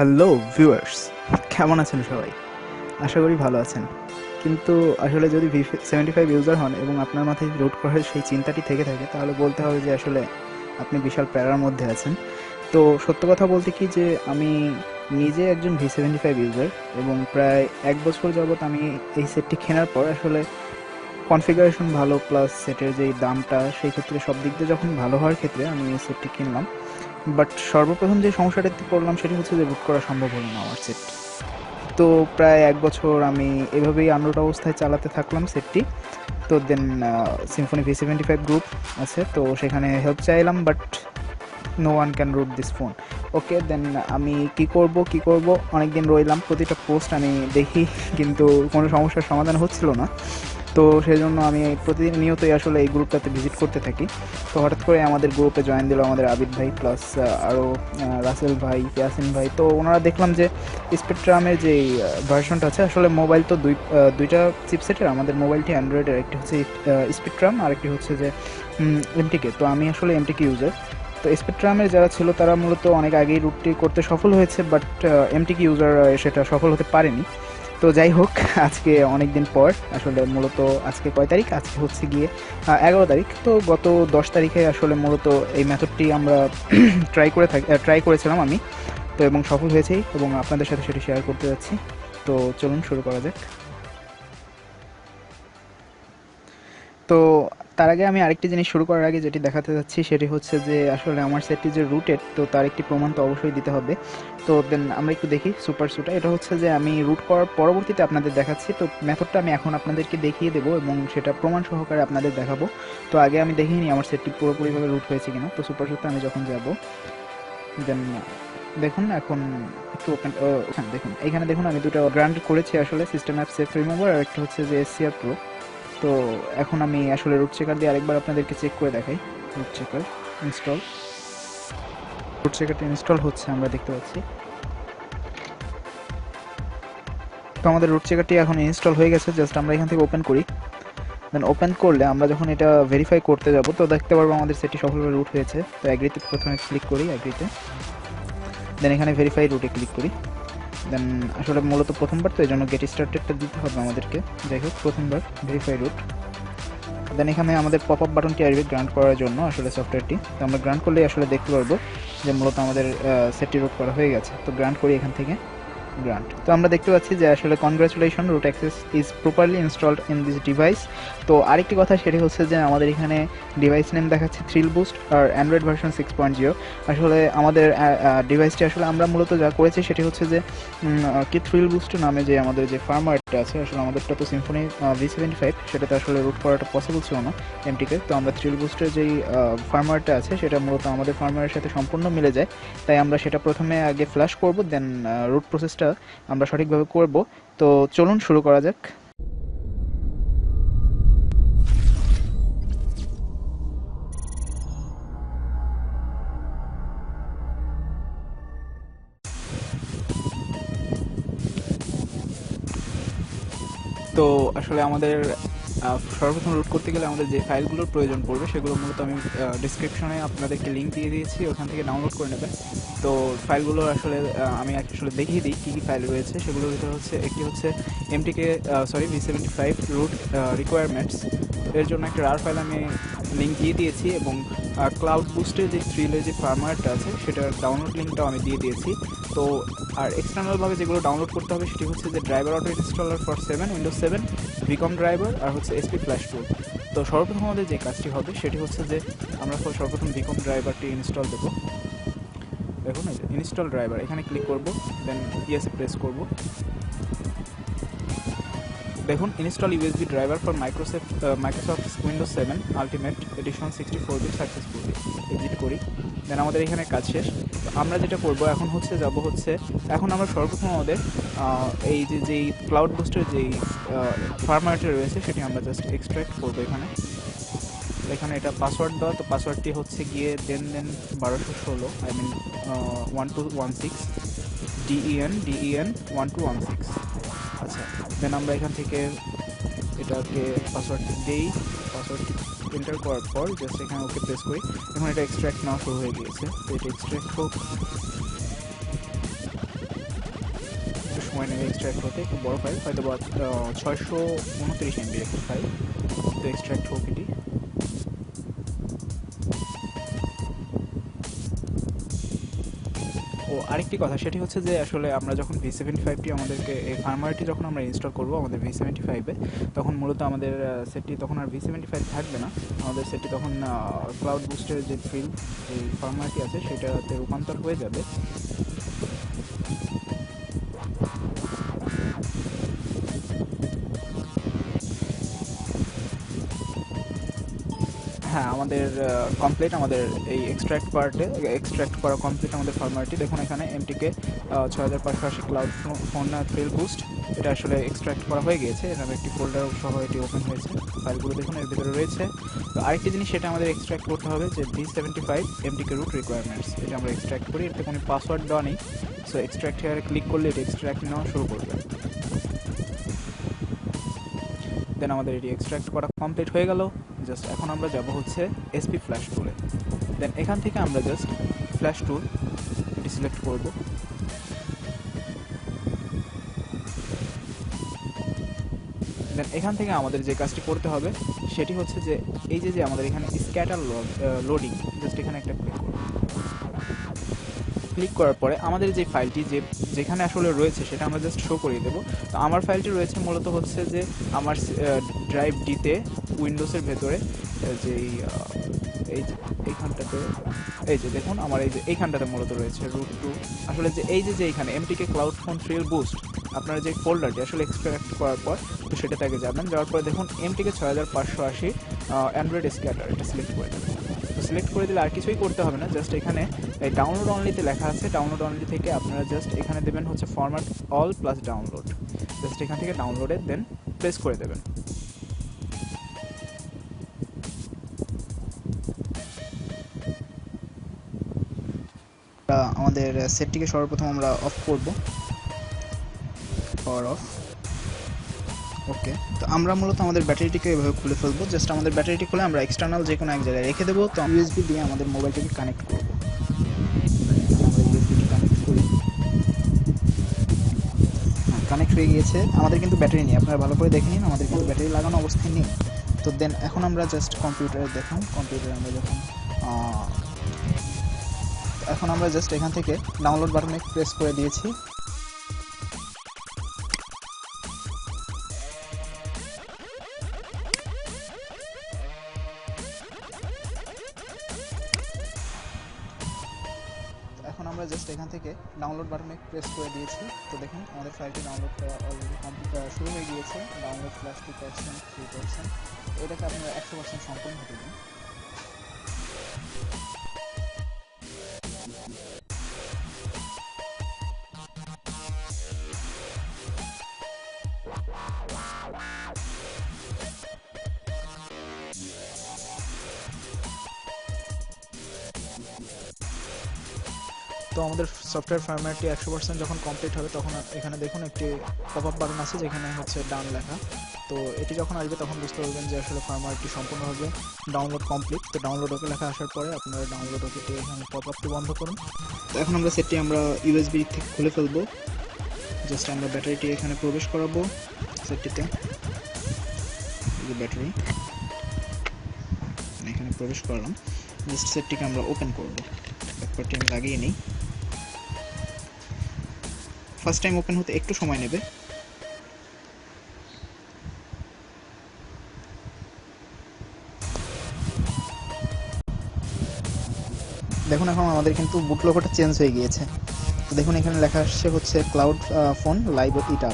Hello viewers কেমন আছেন সবাই? আশা করি ভালো আছেন। কিন্তু আসলে যদি ভি সেভেন্টি ফাইভ ইউজার হন এবং আপনার মাথায় রুট করার সেই চিন্তাটি থেকে থাকে, তাহলে বলতে হবে যে আসলে আপনি বিশাল প্যারার মধ্যে আছেন। তো সত্য কথা বলতে কি যে, আমি নিজে একজন ভি সেভেন্টি ফাইভ ইউজার এবং প্রায় এক বছর যাবৎ আমি এই সেটটি কেনার পর আসলে কনফিগারেশন ভালো প্লাস সেটের যেই দামটা, সেই ক্ষেত্রে সব দিক দিয়ে যখন ভালো হওয়ার ক্ষেত্রে আমি এই সেটটি কিনলাম। বাট সর্বপ্রথম যে সমস্যাটাতে পড়লাম সেটি হচ্ছে যে বুট করা সম্ভব হলো না আমার সেট তো প্রায় এক বছর আমি এভাবেই আনরোড অবস্থায় চালাতে থাকলাম সেটটি তো then Symphony V seventy five group আছে, তো সেখানে হেল্প চাইলাম but no one can root this phone okay then আমি কি করব কি করব? অনেক দিন রইলাম, প্রতিটা পোস্ট আমি দেখি, কিন্তু কোনো সমস্যার সমাধান হচ্ছিল না। তো সেই জন্য আমি প্রতিদিন নিয়তই আসলে এই গ্রুপটাতে ভিজিট করতে থাকি। তো হঠাৎ করে আমাদের গ্রুপে জয়েন দিল আমাদের আবিদ ভাই প্লাস আরও রাসেল ভাই, ইয়াসিন ভাই। তো ওনারা দেখলাম যে স্পেকট্রামের যে ভার্সনটা আছে, আসলে মোবাইল তো দুই দুইটা চিপসেটের আমাদের মোবাইলটি অ্যান্ড্রয়েডের, একটি হচ্ছে স্পেকট্রাম আর একটি হচ্ছে যে এমটিকে তো আমি আসলে এমটিকে ইউজার তো স্পেকট্রামের যারা ছিল, তারা মূলত অনেক আগেই রুটটি করতে সফল হয়েছে বাট এমটিকে ইউজার সেটা সফল হতে পারেনি। তো যাই হোক, আজকে অনেক দিন পর, আসলে মূলত আজকে কয় তারিখ? আজকে হচ্ছে গিয়ে এগারো তারিখ। তো গত দশ তারিখে আসলে মূলত এই মেথডটি আমরা ট্রাই করে থাকি ট্রাই করেছিলাম আমি। তো এবং সফল হয়েছি এবং আপনাদের সাথে সেটি শেয়ার করতে যাচ্ছি। তো চলুন শুরু করা যাক। তো তার আগে আমি আরেকটি জিনিস শুরু করার আগে যেটি দেখাতে যাচ্ছি, সেটি হচ্ছে যে আসলে আমার সেটটি যে রুটেড তো তার একটি প্রমাণ তো অবশ্যই দিতে হবে। তো দেন আমরা একটু দেখি সুপার সুটা এটা হচ্ছে যে আমি রুট করার পরবর্তীতে আপনাদের দেখাচ্ছি। তো মেথডটা আমি এখন আপনাদেরকে দেখিয়ে দেবো এবং সেটা প্রমাণ সহকারে আপনাদের দেখাবো। তো আগে আমি দেখিনি আমার সেটটি পুরোপুরিভাবে রুট হয়েছে কিনা। তো সুপার সুতে আমি যখন যাব দেন দেখুন, এখন একটু ওপেন ওখানে দেখুন। এখানে দেখুন, আমি দুটো গ্রান্ড করেছি আসলে। সিস্টেম অ্যাপ সেফ রিমুভার আর একটা হচ্ছে যে এসিআর প্রো তো এখন আমি আসলে রুট চেকার দিয়ে আরেকবার আপনাদেরকে চেক করে দেখাই। রুট চেকার ইনস্টল রুট চেকারটা ইনস্টল হচ্ছে, আমরা দেখতে পাচ্ছি। তো আমাদের রুট চেকারটি এখন ইনস্টল হয়ে গেছে জাস্ট আমরা এখান থেকে ওপেন করি। দেন ওপেন করলে আমরা যখন এটা ভেরিফাই করতে যাব, তো দেখতে পারব আমাদের সেটি সফলভাবে রুট হয়েছে। তো অ্যাগ্রিতে প্রথমে ক্লিক করি অ্যাগ্রিতে দেন এখানে ভেরিফাই রুটে ক্লিক করি। দেন আসলে মূলত প্রথমবার তো এই জন্য গেট স্টার্টেডটা দিতে হবে আমাদেরকে। যাই হোক, প্রথমবার ভেরিফাই রুট দেন এখানে আমাদের পপ আপ বাটনটি আসবে গ্রান্ট করার জন্য আসলে সফটওয়্যারটি তো আমরা গ্রান্ট করলেই আসলে দেখতে পারব যে মূলত আমাদের সেটটি রুট করা হয়ে গেছে। তো গ্রান্ট করি এখান থেকে। গ্রান্ট তো আমরা দেখতে পাচ্ছি যে আসলে congratulation root access is properly installed in this device তো আরেকটি কথা সেটি হচ্ছে যে আমাদের এখানে ডিভাইস নেম দেখাচ্ছে থ্রিল বুস্ট আর Android version six point zero আসলে আমাদের ডিভাইসটি আসলে আমরা মূলত যা করেছি সেটি হচ্ছে যে কি থ্রিল বুস্ট নামে যে আমাদের যে ফার্মওয়্যারটা আছে, আসলে আমাদেরটা তো সিম্ফনি ভি সেভেন্টি ফাইভ সেটাতে আসলে রুট করাটা পসিবল ছিল না এমটিকে তো আমরা থ্রিল বুস্টের যেই ফার্মওয়্যারটা আছে, সেটা মূলত আমাদের ফার্মওয়্যারের সাথে সম্পূর্ণ মিলে যায়। তাই আমরা সেটা প্রথমে আগে ফ্ল্যাশ করব দেন রুট প্রসেসটা আমরা সঠিকভাবে করব। তো চলুন শুরু করা যাক। তো আসলে আমাদের সর্বপ্রথম রুট করতে গেলে আমাদের যে ফাইলগুলোর প্রয়োজন পড়বে, সেগুলো মূলত আমি ডিসক্রিপশনে আপনাদেরকে লিঙ্ক দিয়ে দিয়েছি, ওখান থেকে ডাউনলোড করে নেবেন। তো ফাইলগুলো আসলে আমি আসলে দেখিয়ে দিই কী কী ফাইল রয়েছে। সেগুলোর ভিতরে হচ্ছে, একটি হচ্ছে MTK sorry V seventy five root requirements এর জন্য একটা রার ফাইল আমি লিঙ্ক দিয়ে দিয়েছি এবং ক্লাউড বুস্টের যে থ্রিলের যে ফার্মওয়্যারটা আছে, সেটার ডাউনলোড লিঙ্কটাও আমি দিয়ে দিয়েছি। তো, আর এক্সটার্নালভাবে যেগুলো ডাউনলোড করতে হবে, সেটি হচ্ছে যে driver auto installer for seven windows seven VCOM driver আর হচ্ছে এসপি ফ্ল্যাশ টুল তো সর্বপ্রথম আমাদের যে কাজটি হবে, সেটি হচ্ছে যে আমরা সর্বপ্রথম ভিকম ড্রাইভারটি ইনস্টল দেবো। দেখুন ইনস্টল ড্রাইভার এখানে ক্লিক করব দেন ইয়েসে প্রেস করব। দেখুন install USB driver for Microsoft Microsoft Windows seven ultimate edition sixty four bit successfully exit করি। দেন আমাদের এখানে কাজ শেষ। তো আমরা যেটা করব, এখন হচ্ছে যাব হচ্ছে, এখন আমরা সর্বপ্রথম আমাদের এই যে, যেই ক্লাউড বুস্টের যেই ফার্মারটা রয়েছে, সেটি আমরা জাস্ট এক্সট্রাক্ট করব এখানে। এখানে এটা পাসওয়ার্ড দেওয়া, তো পাসওয়ার্ডটি হচ্ছে গিয়ে দেন দেন বারোশো ষোলো I mean one two one six D E N D E N one two one six then আমরা এখান থেকে এটাকে পাসওয়ার্ডটি দিই। পাসওয়ার্ডটি এন্টার করার পর জাস্ট এখানে ওকে প্রেস করি। এখন এটা এক্সট্র্যাক্ট নেওয়া শুরু হয়ে গিয়েছে। তো এটা এক্সট্র্যাক্ট হোক। সময় নেবে এক্সট্র্যাক্ট হতে একটু বড়ো ফাইল হয়তো বা ছয়শো উনত্রিশ এমবির একটি ফাইল তো এক্সট্র্যাক্ট হোক আরেকটি কথা, সেটি হচ্ছে যে আসলে আমরা যখন ভি সেভেন্টি ফাইভটি আমাদেরকে, এই ফার্মারটি যখন আমরা ইনস্টল করব আমাদের ভি সেভেন্টি ফাইভে তখন মূলত আমাদের সেটটি তখন আর ভি সেভেন্টি ফাইভ থাকবে না। আমাদের সেটটি তখন ক্লাউড বুস্টের যে ফিল্ড এই ফার্মারটি আছে, সেটাতে রূপান্তর হয়ে যাবে। হ্যাঁ আমাদের কমপ্লিট আমাদের এই এক্সট্র্যাক্ট পার্টে এক্সট্র্যাক্ট করা কমপ্লিট আমাদের ফার্মারটি দেখুন এখানে এমটিকে ছয় হাজার পাঁচশো আশি ক্লাউড ফোন থ্রিল বুস্ট এটা আসলে এক্সট্র্যাক্ট করা হয়ে গিয়েছে। এরকম একটি ফোল্ডার সহ এটি ওপেন হয়েছে। ফাইলগুলো দেখুন, এর ভিতরে রয়েছে। তো আরেকটি জিনিস সেটা আমাদের এক্সট্র্যাক্ট করতে হবে, যে V seventy five MTK root requirements এটা আমরা এক্সট্র্যাক্ট করি। এতে কোনো পাসওয়ার্ড দেওয়া নেই। সো এক্সট্র্যাক্ট হেয়ারে ক্লিক করলে এটা এক্সট্র্যাক্ট নেওয়া শুরু করবে। দেন আমাদের এটি এক্সট্র্যাক্ট করা কমপ্লিট হয়ে গেল। জাস্ট এখন আমরা যাব হচ্ছে এসপি ফ্ল্যাশ টুলে দেন এখান থেকে আমরা জাস্ট ফ্ল্যাশ টুল এটি সিলেক্ট করব। দেন এখান থেকে আমাদের যে কাজটি করতে হবে, সেটি হচ্ছে যে এই যে যে আমাদের এখানে স্ক্যাটার লোডিং জাস্ট এখানে একটা ক্লিক ক্লিক করার পরে আমাদের যে ফাইলটি যে, যেখানে আসলে রয়েছে সেটা আমরা জাস্ট শো করিয়ে দেবো। তো আমার ফাইলটি রয়েছে মূলত হচ্ছে যে আমার ড্রাইভ ডিতে উইন্ডোজের ভেতরে যেই এই যে এইখানটাতে, এই যে দেখুন আমার এই যে এইখানটাতে মূলত রয়েছে রুট টু আসলে যে এই যে যে এইখানে MTK cloud phone thrill boost আপনারা যে ফোল্ডারটি আসলে এক্সট্রাক্ট করার পর, তো সেটাতে আগে যাবেন। যাওয়ার পরে দেখুন এমটিকে ছয় হাজার পাঁচশো আশি অ্যান্ড্রয়েড স্ক্যাটার এটা সিলেক্ট করে দেবেন। তো সিলেক্ট করে দিলে আর কিছুই করতে হবে না জাস্ট এখানে এই ডাউনলোড অনলিতে লেখা আছে ডাউনলোড অনলি থেকে আপনারা জাস্ট এখানে দেবেন হচ্ছে format all plus download just এখান থেকে ডাউনলোডে দেন প্রেস করে দেবেন। আমাদের সেটটিকে সর্বপ্রথম আমরা অফ করব। পাওয়ার অফ ওকে তো আমরা মূলত আমাদের ব্যাটারিটিকে এভাবে খুলে ফেলব। জাস্ট আমাদের ব্যাটারিটি খুলে আমরা এক্সটার্নাল যে কোনো এক জায়গায় রেখে দেবো। তো ইউএসবি দিয়ে আমাদের মোবাইলটাকে কানেক্ট করব। কানেক্ট হয়ে গিয়েছে। আমাদের কিন্তু ব্যাটারি নেই, আপনারা ভালো করে দেখে নিন, আমাদের কিন্তু ব্যাটারি লাগানো অবস্থায় নেই। তো দেন এখন আমরা জাস্ট কম্পিউটারে দেখুন কম্পিউটারে আমরা যখন এখন আমরা জাস্ট এখান থেকে ডাউনলোড বাটনে প্রেস করে দিয়েছি। প্রেস করে দিয়েছি। তো দেখুন, আমাদের ফাইলটি ডাউনলোড অলরেডি কমপ্লিট শুরু হয়ে গিয়েছে। Download plus two percent three percent এটাকে আপনারা একশো পার্সেন্ট সম্পূর্ণ হতে দিন। তো আমাদের সফটওয়্যার ফার্মারটি একশো পার্সেন্ট যখন কমপ্লিট হবে, তখন এখানে দেখুন একটি পপ আপ বাটন আছে, যেখানে হচ্ছে ডাউন লেখা। তো এটি যখন আসবে, তখন বুঝতে পারবেন যে আসলে ফার্মারটি সম্পূর্ণভাবে ডাউনলোড কমপ্লিট তো ডাউনলোড ওকে লেখা আসার পরে আপনারা ডাউনলোড ওকে এখানে পপ আপটি বন্ধ করুন। তো এখন আমরা সেটটি আমরা ইউএসবি থেকে খুলে ফেলব। জাস্ট আমরা ব্যাটারিটি এখানে প্রবেশ করাবো সেটটিতে। ব্যাটারি এখানে প্রবেশ করলাম। জাস্ট সেটটিকে আমরা ওপেন করব। ব্যাপারটি আমি লাগিয়ে নিই। ফার্স্ট টাইম ওপেন হতে একটু সময় নেবে। দেখুন, এখন আমাদের কিন্তু বুট লোগোটা চেঞ্জ হয়ে গিয়েছে। তো দেখুন, এখানে লেখা আসছে হচ্ছে ক্লাউড ফোন লাইভ ইটা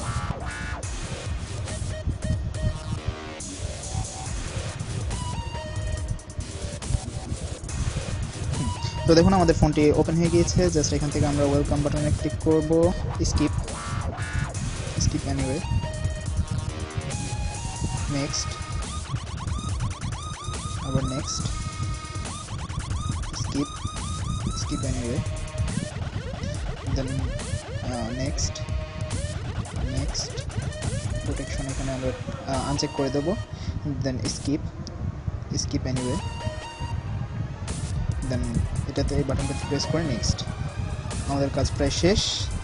তো দেখুন, আমাদের ফোনটি ওপেন হয়ে গিয়েছে। জাস্ট এখান থেকে আমরা ওয়েলকাম বাটনে ক্লিক করব। স্কিপ স্কিপ এনিওয়ে নেক্সট আবার next skip skip anyway then next next protection এখানে আমরা আনচেক করে দেবো। Then skip skip anyway then এটাতে এই বাটনটাতে প্রেস করে নেক্সট আমাদের কাজ প্রায় শেষ,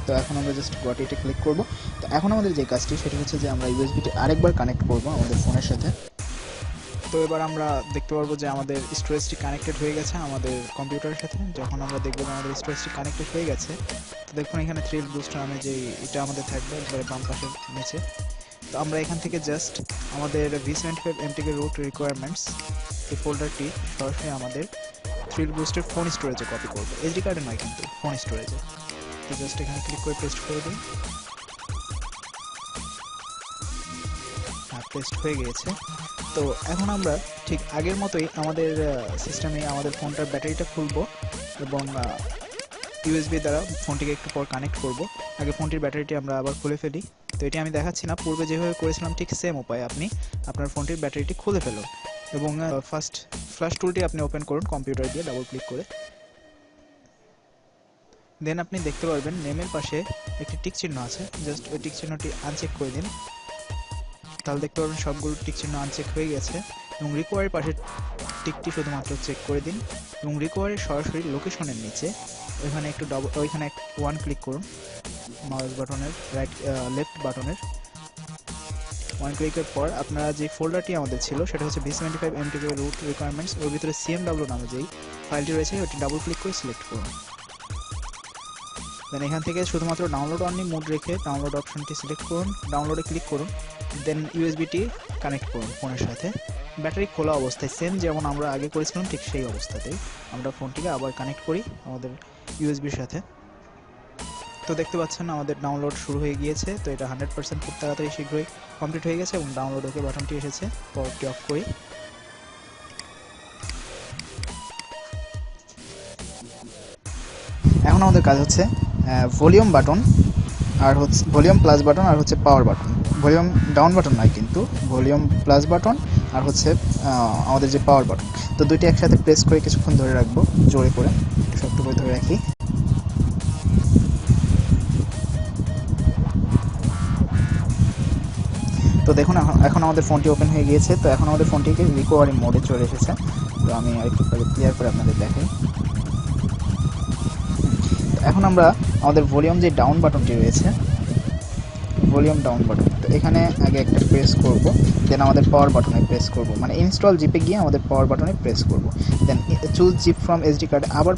তো এখন আমরা জাস্ট গট ইটে ক্লিক করব। তো এখন আমাদের যে কাজটি, সেটা হচ্ছে যে আমরা ইউএসবিটি আরেকবার কানেক্ট করব আমাদের ফোনের সাথে। তো এবার আমরা দেখতে পারব যে আমাদের স্টোরেজটি কানেক্টেড হয়ে গেছে আমাদের কম্পিউটারের সাথে। যখন আমরা দেখব আমাদের স্টোরেজটি কানেক্টেড হয়ে গেছে, তো দেখুন এখানে থ্রিল বুস্ট নামে যে এটা আমাদের থাকবে একবারে বাম পাশের নিচে। তো আমরা এখান থেকে জাস্ট আমাদের V seventy five MTK root requirements এই ফোল্ডারটি সরাসরি আমাদের থ্রিল বুস্টের ফোন স্টোরেজে কপি করব। এইচডি কার্ডে নয় কিন্তু ফোন স্টোরেজে তো জাস্ট এখানে ক্লিক করে পেস্ট করে দিন হ্যাঁ পেস্ট হয়ে গিয়েছে। তো এখন আমরা ঠিক আগের মতোই আমাদের সিস্টেমে আমাদের ফোনটার ব্যাটারিটা খুলবো এবং ইউএসবি দ্বারা ফোনটিকে একটু পর কানেক্ট করব। আগে ফোনটির ব্যাটারিটি আমরা আবার খুলে ফেলি। তো এটি আমি দেখাচ্ছি না, পূর্বে যেভাবে করেছিলাম ঠিক সেম উপায়। আপনি আপনার ফোনটির ব্যাটারিটি খুলে ফেলুন। এবং ফার্স্ট ফ্ল্যাশ টুলটি আপনি ওপেন করুন কম্পিউটার দিয়ে ডাবল ক্লিক করে। দেন আপনি দেখতে পারবেন নেমের পাশে একটি টিক চিহ্ন আছে। জাস্ট ওই টিক চিহ্নটি আনচেক করে দিন। তাহলে দেখতে পারবেন, সবগুলো টিক চিহ্ন আনচেক হয়ে গেছে। এবং রিকোয়ারের পাশে টিকটি শুধুমাত্র চেক করে দিন। এবং রিকোয়ারের সরাসরি লোকেশনের নিচে। ওইখানে একটু ডবল ওইখানে ওয়ান ক্লিক করুন। মাউস বাটনের রাইট লেফট বাটনের ওয়ান ক্লিকের পর আপনারা যে ফোল্ডারটি আমাদের ছিল, সেটা হচ্ছে V seventy five MTP root requirements ওর ভিতরে সিএমডাব্লিউ নামে যেই ফাইলটি রয়েছে ওটি ডাবল ক্লিক করে সিলেক্ট করুন। দেন এখান থেকে শুধুমাত্র ডাউনলোড অনলি মোড রেখে ডাউনলোড অপশনটি সিলেক্ট করুন ডাউনলোডে ক্লিক করুন দেন ইউএসবিটি কানেক্ট করুন ফোনের সাথে। ব্যাটারি খোলা অবস্থায় সেম যেমন আমরা আগে করেছিলাম, ঠিক সেই অবস্থাতেই আমরা ফোনটিকে আবার কানেক্ট করি আমাদের ইউএসবির সাথে। তো দেখতে পাচ্ছেন আমাদের ডাউনলোড শুরু হয়ে গিয়েছে, তো এটা হান্ড্রেড পার্সেন্ট খুব তাড়াতাড়ি শীঘ্রই কমপ্লিট হয়ে গেছে এবং ডাউনলোড ওকে বাটনটি এসেছে পাওয়ারটি অফ করি। এখন আমাদের কাজ হচ্ছে ভলিউম বাটন আর হচ্ছে ভলিউম প্লাস বাটন আর হচ্ছে power button volume down button নয় কিন্তু ভলিউম প্লাস বাটন আর হচ্ছে আমাদের যে পাওয়ার বাটন তো দুইটি একসাথে প্রেস করে কিছুক্ষণ ধরে রাখব, জোরে করে করে ধরে রাখি। তো দেখুন, এখন আমাদের ফোনটি ওপেন হয়ে গিয়েছে, তো এখন আমাদের ফোনটিকে রিকভারি মোডে চলে এসেছে। তো আমি আরেকটু ক্লিয়ার করে আপনাদের দেখাই। এখন আমরা আমাদের ভলিউম যে ডাউন বাটনটি রয়েছে ভলিউম ডাউন বাটন তো এখানে আগে একটা প্রেস করব দেন আমাদের পাওয়ার বাটনে প্রেস করব মানে ইনস্টল জিপে গিয়ে আমাদের পাওয়ার বাটনে প্রেস করব। Then choose zip from SD কার্ডে আবার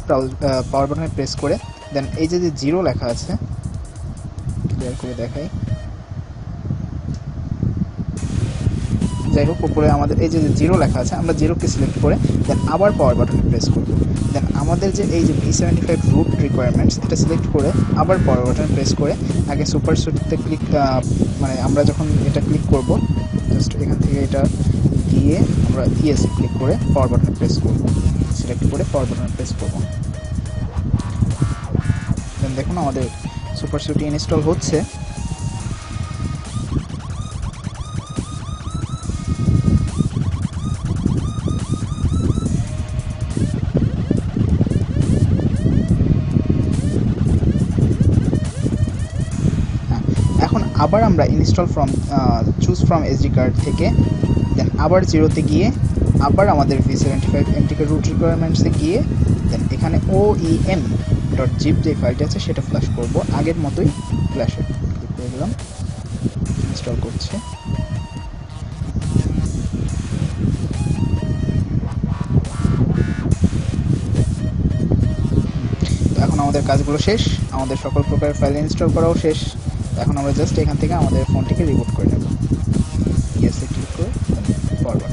পাওয়ার বাটনে প্রেস করে দেন এই যে যে জিরো লেখা আছে ক্লিয়ার করে দেখাই। যাই হোক, উপরে আমাদের এই যে জিরো লেখা আছে, আমরা জিরোকে সিলেক্ট করে দেন আবার পাওয়ার বাটনে প্রেস করব। দেন আমাদের যে এই যে V seventy five root requirements এটা সিলেক্ট করে আবার পাওয়ার বাটনে প্রেস করে আগে সুপার সুটতে ক্লিক মানে আমরা যখন এটা ক্লিক করব জাস্ট এখান থেকে এটা দিয়ে আমরা ইএসএ ক্লিক করে পাওয়ার বাটনে প্রেস করব। সিলেক্ট করে পাওয়ার বাটনে প্রেস করব। দেন দেখুন আমাদের সুপার সুটি ইনস্টল হচ্ছে। আবার আমরা install from choose from SD card থেকে দেন আবার জিরোতে গিয়ে আবার আমাদের V seventy five MTK root রিকোয়ারমেন্টসে গিয়ে দেন এখানে ও এম ডট জিপ যে ফাইলটি আছে সেটা ফ্ল্যাশ করব। আগের মতোই ফ্ল্যাশে করে দিলাম ইনস্টল করছে। এখন আমাদের কাজগুলো শেষ। আমাদের সকল প্রকার ফাইল ইনস্টল করাও শেষ। এখন আমরা জাস্ট এখান থেকে আমাদের ফোনটিকে রিবুট করে নেব। ইয়েসে ক্লিক করে বাটন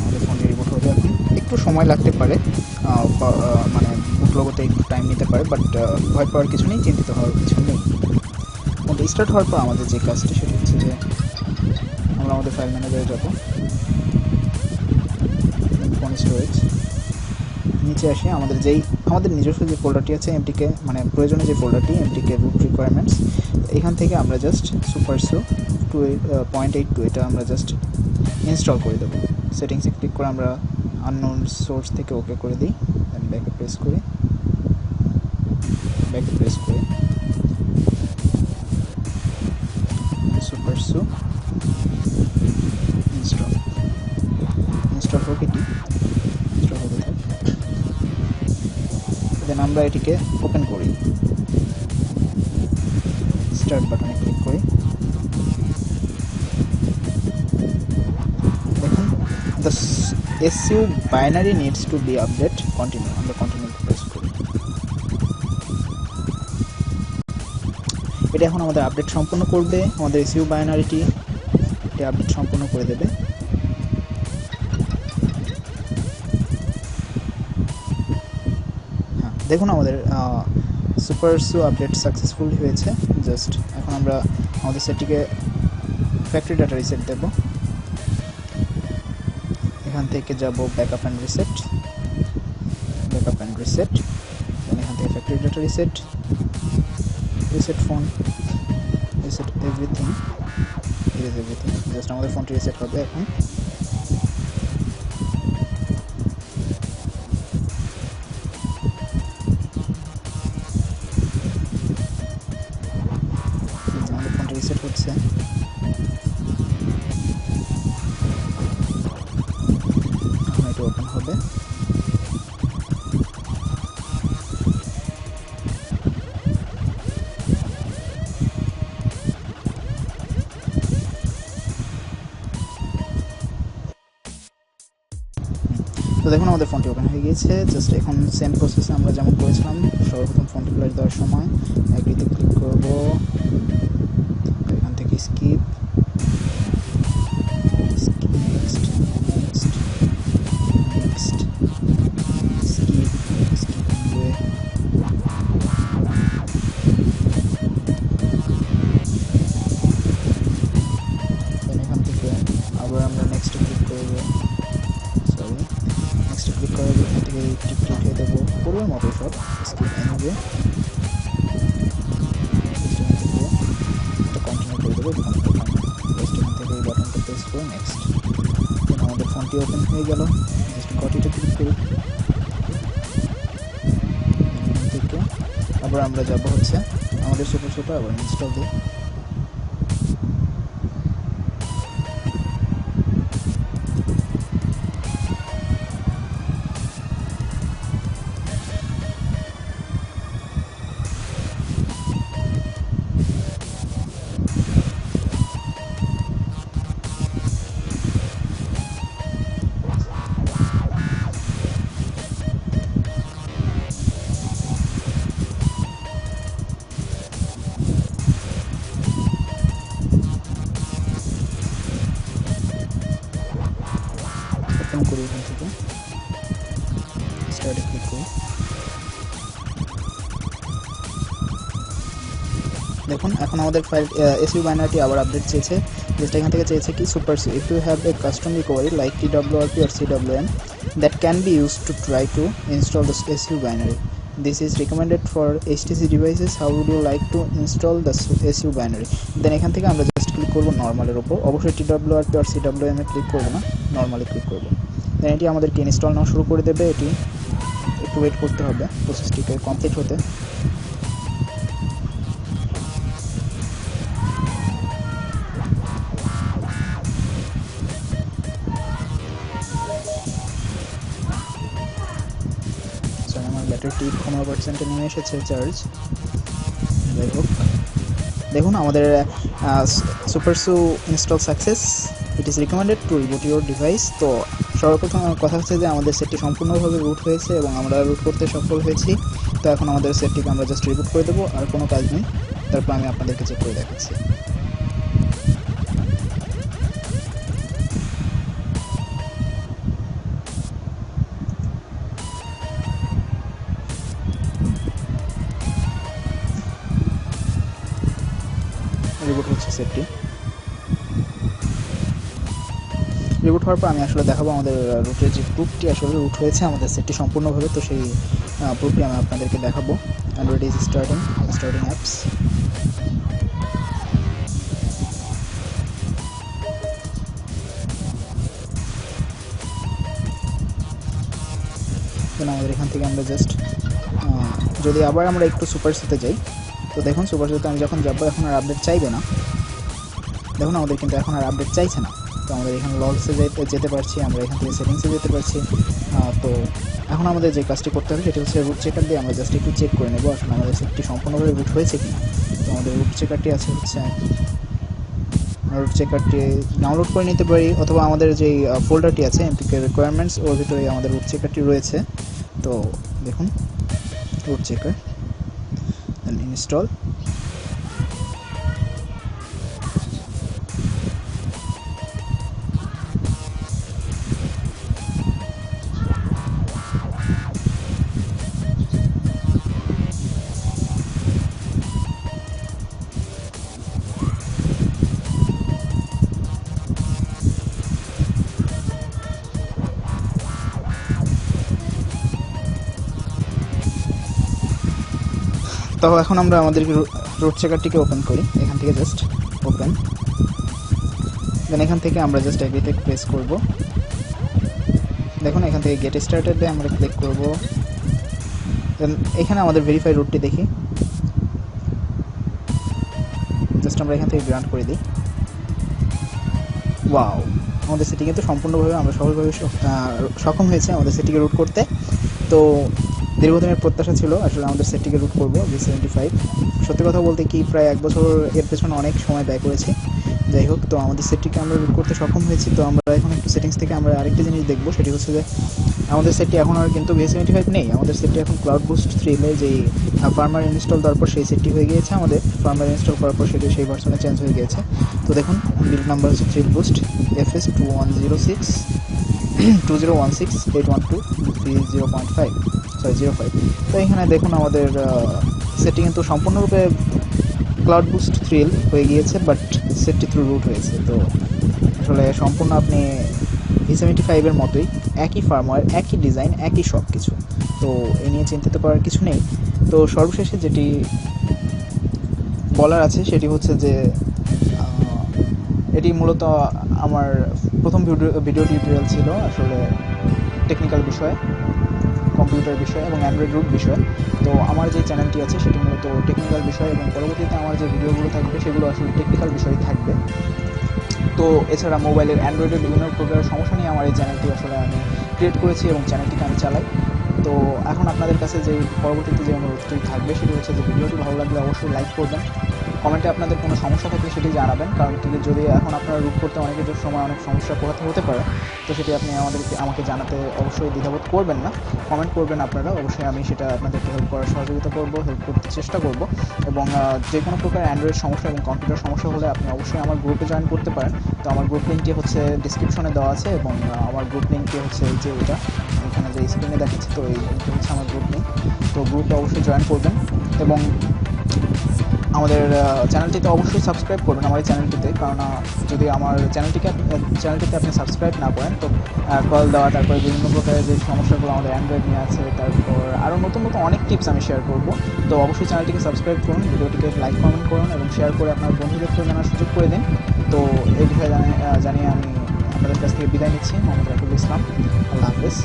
আমাদের ফোনটি রিবুট হয়ে এখন একটু সময় লাগতে পারে মানে বুট একটু টাইম নিতে পারে বাট ভয় পাওয়ার কিছু নেই, চিন্তিত হওয়ার কিছু নেই। ফোনটা স্টার্ট হওয়ার পর আমাদের যে কাজটি, সেটা হচ্ছে যে আমরা আমাদের ফাইল ম্যানেজারে যাব। ফোন স্টোরেজ নিচে আসে আমাদের যেই, আমাদের নিজস্ব যে ফোল্ডারটি আছে, এমটিকে মানে প্রয়োজনীয় যে ফোল্ডারটি এমটিকে রুট রিকোয়ারমেন্টস এখান থেকে আমরা just SuperSU two point eight two এটা আমরা জাস্ট ইনস্টল করে দেবো। সেটিংসে ক্লিক করে আমরা আননোন সোর্স থেকে ওকে করে দিই দেন ব্যাকে প্রেস করি। আমরা এটিকে ওপেন করি। স্টার্ট বাটনে ক্লিক করি। দেখুন the SU binary needs to be update continue আমরা কন্টিনিউ প্রেস করি। এটা এখন আমাদের আপডেট সম্পূর্ণ করবে, আমাদের এসইউ বাইনারিটি এটি আপডেট সম্পূর্ণ করে দেবে। দেখুন আমাদের সুপার সু আপডেট সাকসেসফুল হয়েছে। জাস্ট এখন আমরা আমাদের সেটটিকে ফ্যাক্টরি ডাটা রিসেট দেব। এখান থেকে যাব backup and reset backup and reset এখান থেকে factory data reset reset phone reset everything is everything just আমাদের ফোনটি রিসেট হবে এখন। আমাদের ফোনটি ওপেন হয়ে গিয়েছে। জাস্ট এখন সেম প্রসেসে আমরা যেমন করেছিলাম, সর্বপ্রথম ফোনটি ফ্ল্যাশ দেওয়ার সময় অ্যাগ্রিতে ক্লিক করব। এখান থেকে স্কিপ দেবো পূর্বের মতো সব। এটা কন্টিনিউ করে দেবো জাস্ট থেকে এই বাটনটা প্রেস করে নেক্সট আমাদের ফোনটি ওপেন হয়ে গেল। জাস্ট কটিতে ক্লিক করি। থেকে আবার আমরা যাব হচ্ছে আমাদের ছোটো ছোটো আবার ইনস্টল দিই এখন আমাদের ফাইল এসইউ আবার আপডেট চেয়েছে। যেটা এখান থেকে চেয়েছে কি SuperSU if you have a custom recovery like T WRP or P or C WM that can be use to try to install the SU binary this is recommended for HTC devices how would you like to install the SU binary then এখান থেকে আমরা just click করব নর্মালের ওপর অবশ্যই T WRP or P or C WM A click করব না normally click করব। দেন এটি আমাদেরকে ইনস্টল নেওয়া শুরু করে দেবে। এটি একটু ওয়েট করতে হবে প্রসেসটিকে কমপ্লিট হতে। ব্যাটারিটি পনেরো পার্সেন্টে নেমে এসেছে চার্জ যাই হোক, দেখুন আমাদের SuperSU install success it is recommended to reboot your device তো সর্বপ্রথম কথা হচ্ছে যে আমাদের সেটটি সম্পূর্ণভাবে রুট হয়েছে এবং আমরা রুট করতে সফল হয়েছি। তো এখন আমাদের সেটটিকে আমরা জাস্ট রিবুট করে দেবো, আর কোনো কাজ নেই। তারপর আমি আপনাদেরকে চেক করে দেখাচ্ছি। সেটটি রিবুট হওয়ার পর আমি আসলে দেখাবো আমাদের রুটের যে প্রুফটি আসলে রুট হয়েছে আমাদের সেটটি সম্পূর্ণভাবে, তো সেই প্রুফটি আমি আপনাদেরকে দেখাবো। Android is starting starting apps আমাদের এখান থেকে আমরা জাস্ট যদি আবার আমরা একটু সুপার সিতে যাই, তো দেখুন সুপার সিতে আমি যখন যাব, এখন আর আপডেট চাইবে না। দেখুন, আমাদের কিন্তু এখন আর আপডেট চাইছে না। তো আমাদের এখানে লগসে যেতে যেতে পারছি, আমরা এখান থেকে সেটিংসে যেতে পারছি। তো এখন আমাদের যে কাজটি করতে হবে, সেটি হচ্ছে রুট চেকার দিয়ে আমরা জাস্ট একটু চেক করে নেব, আসলে আমাদের সেটটি সম্পূর্ণভাবে রুট হয়েছে কিনা। তো তো আমাদের রুট চেকারটি আছে হচ্ছে রুট চেকারটি ডাউনলোড করে নিতে পারি, অথবা আমাদের যেই ফোল্ডারটি আছে এমপিকে রিকোয়ারমেন্টস ওর ভিতরে আমাদের রুট চেকারটি রয়েছে। তো দেখুন রুট চেকার ইনস্টল তো এখন আমরা আমাদের রুট চেকারটিকে ওপেন করি। এখান থেকে জাস্ট ওপেন দেন এখান থেকে আমরা জাস্ট এগ্রিতে প্রেস করব। দেখুন, এখান থেকে গেট স্টার্টেডে আমরা ক্লিক করব। দেন এখানে আমাদের ভেরিফাই রুটটি দেখি। জাস্ট আমরা এখান থেকে গ্রান্ট করে দিই। ওয়াও আমাদের সেটিংয়ে তো সম্পূর্ণভাবে আমরা সফলভাবে সক্ষম হয়েছে আমাদের সেটিকে রুট করতে। তো দীর্ঘদিনের প্রত্যাশা ছিল, আসলে আমাদের সেটটিকে রুট করব ভি সেভেন্টি ফাইভ সত্যি কথা বলতে কি, প্রায় এক বছর এর পেছনে অনেক সময় ব্যয় করেছি। যাই হোক, তো আমাদের সেটটিকে আমরা রুট করতে সক্ষম হয়েছি, তো আমরা এখন একটু সেটিংস থেকে আমরা আরেকটি জিনিস দেখব, সেটি হচ্ছে যে আমাদের সেটটি এখন আর কিন্তু ভি সেভেন্টি ফাইভ নেই। আমাদের সেটটি এখন ক্লাউড বুস্ট থ্রিলে যেই ফার্মার ইনস্টল দেওয়ার পর সেই সেটটি হয়ে গিয়েছে আমাদের। ফার্মার ইনস্টল করার পর সেটি সেই ভার্সনে চেঞ্জ হয়ে গিয়েছে। তো দেখুন বিল নাম্বার হচ্ছে three boost F S two one zero six two zero one six eight one two three zero point five sorry zero five তো এখানে দেখুন আমাদের সেটি কিন্তু সম্পূর্ণরূপে ক্লাউড বুস্ট থ্রিল হয়ে গিয়েছে বাট সেটটি থ্রু রুট হয়েছে। তো আসলে সম্পূর্ণ আপনি ভি সেভেন্টি ফাইভের মতোই, একই ফার্মওয়্যার একই ডিজাইন একই সব কিছু তো এ নিয়ে চিন্তিত করার কিছু নেই। তো সর্বশেষে যেটি বলার আছে, সেটি হচ্ছে যে এটি মূলত আমার প্রথম ভিডিও ভিডিও টিউটোরিয়াল ছিল আসলে টেকনিক্যাল বিষয়ে। কম্পিউটার বিষয় এবং অ্যান্ড্রয়েড রুট বিষয়। তো আমার যে চ্যানেলটি আছে, সেটি মূলত টেকনিক্যাল বিষয় এবং পরবর্তীতে আমার যে ভিডিওগুলো থাকবে, সেগুলো আসলে টেকনিক্যাল বিষয় থাকবে। তো এছাড়া মোবাইলের অ্যান্ড্রয়েডের বিভিন্ন প্রকারের সমস্যা নিয়ে আমার এই চ্যানেলটি আসলে আমি ক্রিয়েট করেছি এবং চ্যানেলটিকে আমি চালাই। তো এখন আপনাদের কাছে যে পরবর্তীতে যে অনুরোধটি থাকবে, সেটি হচ্ছে যে ভিডিওটি ভালো লাগলে অবশ্যই লাইক করবেন। কমেন্টে আপনাদের কোনো সমস্যা থাকলে সেটি জানাবেন, কারণ কি যদি এখন আপনারা রুট করতে অনেকের সময় অনেক সমস্যা পোহাতে হতে পারে, তো সেটি আপনি আমাদেরকে, আমাকে জানাতে অবশ্যই দ্বিধাবোধ করবেন না। কমেন্ট করবেন আপনারা, অবশ্যই আমি সেটা আপনাদেরকে হেল্প করার সহযোগিতা করব হেল্প করতে চেষ্টা করব এবং যে কোনো প্রকার অ্যান্ড্রয়েড সমস্যা এবং কম্পিউটার সমস্যা হলে আপনি অবশ্যই আমার গ্রুপে জয়েন করতে পারেন। তো আমার গ্রুপ লিঙ্কটি হচ্ছে ডিসক্রিপশনে দেওয়া আছে এবং আমার গ্রুপ লিঙ্কটি হচ্ছে এই যে এটা, এখানে যে স্ক্রিনে দেখাচ্ছে, তো এই এটা হচ্ছে আমার গ্রুপ লিঙ্ক তো গ্রুপে অবশ্যই জয়েন করবেন এবং আমাদের চ্যানেলটিতে অবশ্যই সাবস্ক্রাইব করবেন আমার এই চ্যানেলটিতে কারণ যদি আমার চ্যানেলটিকে চ্যানেলটিতে আপনি সাবস্ক্রাইব না করেন, তো কল দেওয়া, তারপরে বিভিন্ন প্রকারের যে সমস্যাগুলো আমাদের অ্যান্ড্রয়েড নিয়ে আছে, তারপর আরও নতুন নতুন অনেক টিপস আমি শেয়ার করব। তো অবশ্যই চ্যানেলটিকে সাবস্ক্রাইব করুন, ভিডিওটিকে লাইক কমেন্ট করুন এবং শেয়ার করে আপনার বন্ধুদেরকেও জানার সুযোগ করে দিন। তো এই বিষয়ে জানিয়ে আমি আপনাদের কাছ থেকে বিদায় নিচ্ছি, মোহাম্মদ রাকিবুল ইসলাম। আল্লাহ হাফেজ।